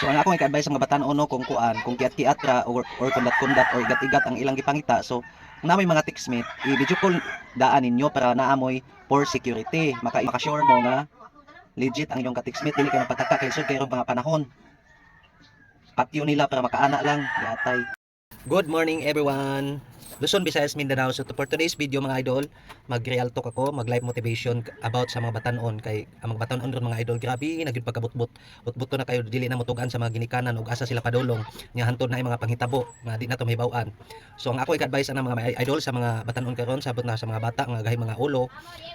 So ang akong i-advise sa mga batan-on no kung kuan, kung kiat-kiat ra or, or kundat-kundat or igat-igat ang ilang gipangita. So kung namoy mga textmate, i-video call daan ninyo para naamoy for security. Maka maka-sure mo nga legit ang inyong ka-textmate dili kayo magpataka kay sir kayo mga panahon. Patyo nila para makaana lang, yatay. Good morning everyone. Luzon, Visayas, Mindanao. So for today's video mga idol, mag-real talk ako, mag-live motivation about sa mga batanon kay ang mga batanon ron mga idol grabe nagyud pagkabutbut. Butbut na kayo dili na motugan sa mga ginikanan ug asa sila padulong nya hantod na ay mga panghitabo nga di na to mahibaw-an. So ang ako i-advise ana mga idol sa mga batanon karon sabot na sa mga bata nga gahi mga ulo.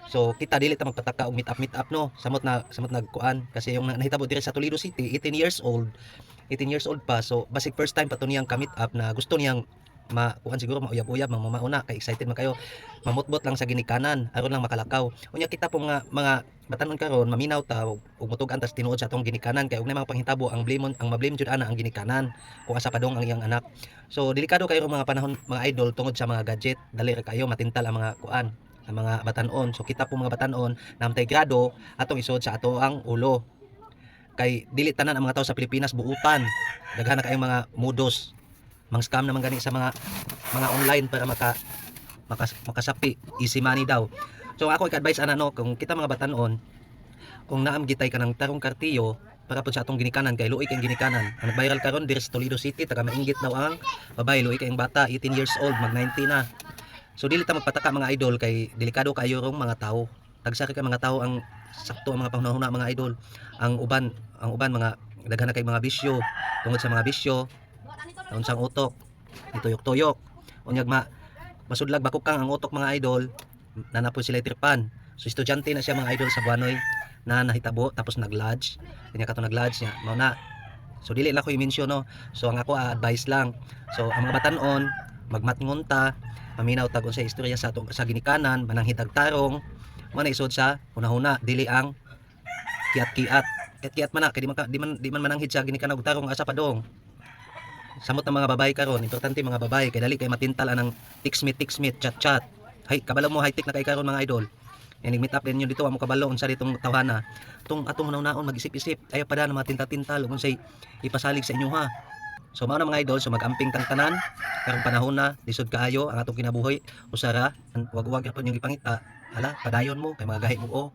So kita dili ta magpataka og meet up meet up no. Samot na samot nagkuan kasi yung na- nahitabo diri sa Toledo City, 18 years old. 18 years old pa. So basic first time pa to niyang ka-meet up na gusto niyang ma kuan siguro mauyab-uyab mamamauna kay excited man kayo. Mamutbot lang sa ginikanan aron lang makalakaw. Unya kita po mga mga batanon karon maminaw ta ug ug mutugan tas tinuod sa atong ginikanan. Kay ug na mga panghitabo ang blamon ang mablame jud ana ang ginikanan kung asa padong ang iyang anak. So delikado kayo mga panahon mga idol tungod sa mga gadget. Dali ra kayo matintal ang mga kuan ang mga batanon. So kita po mga batanon namtay grado atong isod sa ato ang ulo kay dili tanan ang mga tao sa Pilipinas buutan. Daghan na kayong mga mudos mang scam naman gani sa mga mga online para maka makas, makasapi easy money daw. So ako i-advise ana no kung kita mga batanon kung naam gitay ka ng tarong kartiyo para po sa atong ginikanan kay luoy kayong ginikanan. Ang nag-viral karon diri sa Toledo City taga mainggit daw ang babae luoy kayong bata 18 years old mag 19 na. So dili ta magpataka mga idol kay delikado kayo rong mga tao tagsa kay mga tao ang sakto ang mga panghuna mga idol. Ang uban ang uban mga daghan kay mga bisyo tungod sa mga bisyo. Unsang utok ituyok-tuyok. Unyag ma masudlag bakukang ang utok mga idol. Na napo sila tripan so estudyante na siya mga idol sa Buanoy. Na nahitabo tapos nag-lodge. Kanya kato nag-lodge niya mao na. So dili na ko i-mention no? So ang ako ah, advice lang. So ang mga batanon magmatngon ta maminaw tag sa istorya sa sa ginikanan manang hitag tarong mo na isod sa hunahuna dili ang kiat-kiat. Kiat-kiat man kay di man di man di man mananghid sa ginikanan og tarong asa padong samot ng mga babae karon importante mga babae kay dali kay matintal anang tiksmit tiksmit chat chat hay kabalo mo high tech na kay karon mga idol. Yan meet up din yun dito amo kabalo unsa ditong tawhana. Tung atong naon mag-isip-isip ayo pa na mga tinta-tintal ug unsay ipasalig sa inyo ha? So mao na mga idol so magamping tang tanan karong panahon na lisod kaayo ang atong kinabuhi. Usara wag-wag ra po yung ipangita hala padayon mo kay mga gahi mo oh